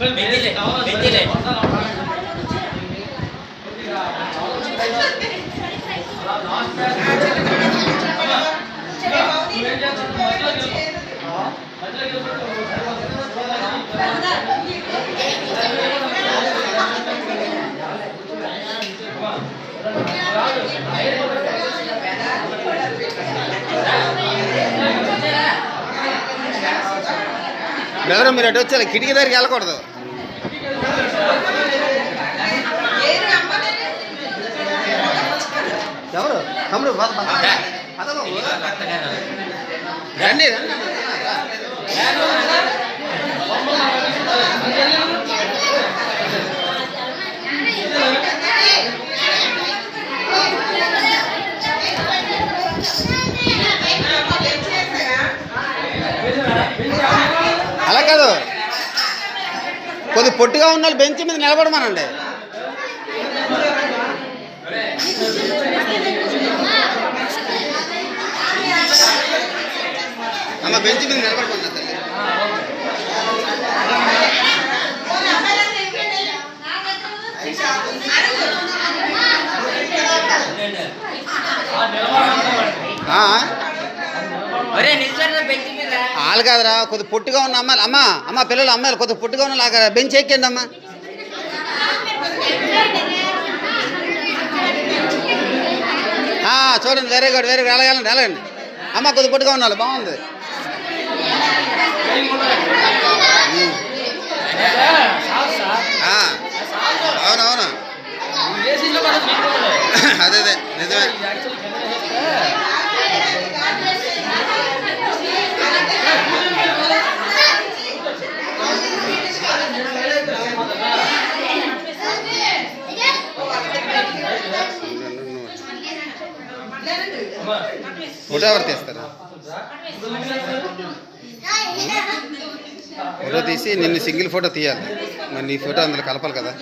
బెంజిలే మీరు అటు వచ్చారు కిటికీ దగ్గరికి వెళ్ళకూడదు. ఎవరు? తమ్ముడు రండి. అలా కాదు. కొద్ది పొట్టిగా ఉన్న బెంచ్ మీద నిలబడమనండి. అమ్మ బెంచ్ మీద నిలబడమన్నా తల్లి. నిల్చోరా బెంచ్ వాళ్ళు కాదురా కొద్ది పొట్టిగా ఉన్న అమ్మాయిలు. అమ్మ అమ్మ పిల్లలు అమ్మాయిలు కొద్ది పొట్టిగా ఉన్న లాగా బెంచ్ ఎక్కండి అమ్మా. చూడండి వెరీ గుడ్ వెరీ గుడ్. వెళ్ళగలండి వెళ్ళండి అమ్మ కొద్ది పొట్టిగా ఉన్నారు బాగుంది. అవునవును అదే అదే నిజమే. ఫోటో ఎవరు తీస్తారు? ఫోటో తీసి నిన్ను సింగిల్ ఫోటో తీయాలి. మరి నీ ఫోటో అందులో కలపాలి కదా.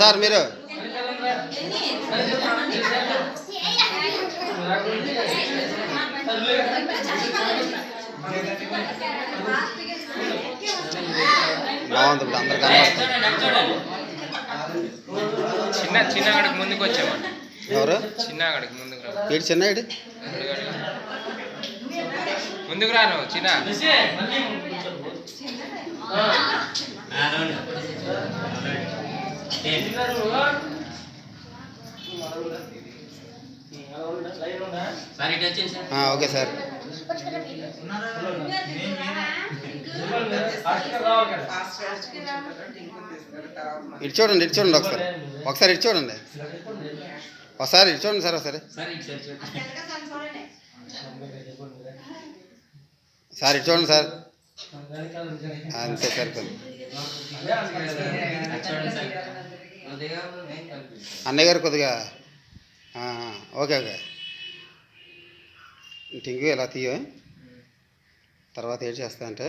సార్ మీరు. బాగుంది ఇప్పుడు అందరు చిన్న చిన్న గడికి ముందుకు వచ్చామండి ఎవరు? చిన్న గడికి ముందుకు రా ఏడు ముందుకు చిన్న. సార్ ఇటు వచ్చేసి సార్. ఆ, ఓకే సార్. ఇటు చూడండి ఇటు చూడండి ఒకసారి. ఒకసారి ఇటు చూడండి. ఒకసారి ఇటు చూడండి సార్ ఒకసారి. సార్ ఇటు చూడండి సార్. అంతే సరిపోయింది సార్ అన్నయ్య గారు కొద్దిగా ఓకే ఓకే. టింగు ఎలా తీయ తర్వాత ఏం చేస్తా అంటే